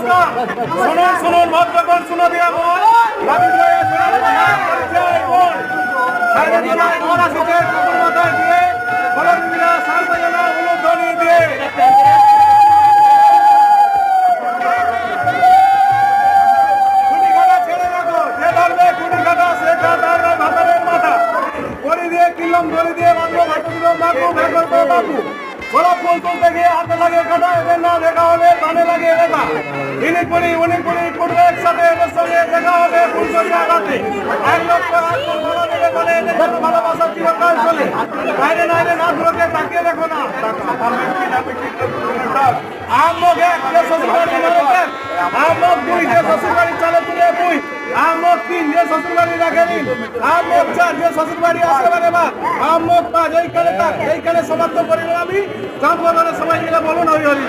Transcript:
শুনুন শুনুন ভদ্রগণ শুনো দিয়া মন বোন মন ধরে দিয়ে বাঁধবো ভাটো দিল বাপু ভেতর করে বাপু ফুল তুলতে গিয়ে হাতে লাগে কাটা এদের না ইনি কুড়ি উনি কুড়ি করবে একসাথে, এদের সঙ্গে দেখা হবে ফুলসরিয়া রাতে এক লক্ষ বলে এদের জন্য ভালোবাসা চিরকাল চলে। বাইরে নাইরে না ধরকে তাকিয়ে দেখো না। আমক এক যে শ্বশুরবাড়ি মালিকের আমক দুই যে শ্বশুরবাড়ি চালে তুলে বুই আমক তিন যে শ্বশুরবাড়ি রাখে দিন। আমক চার যে শ্বশুরবাড়ি আসে বারে বা আমক পাঁচ এইখানে তাক এইখানে সমাপ্ত করিলাম আমি। জন্মদানে সবাই মিলে বলুন হরি হরি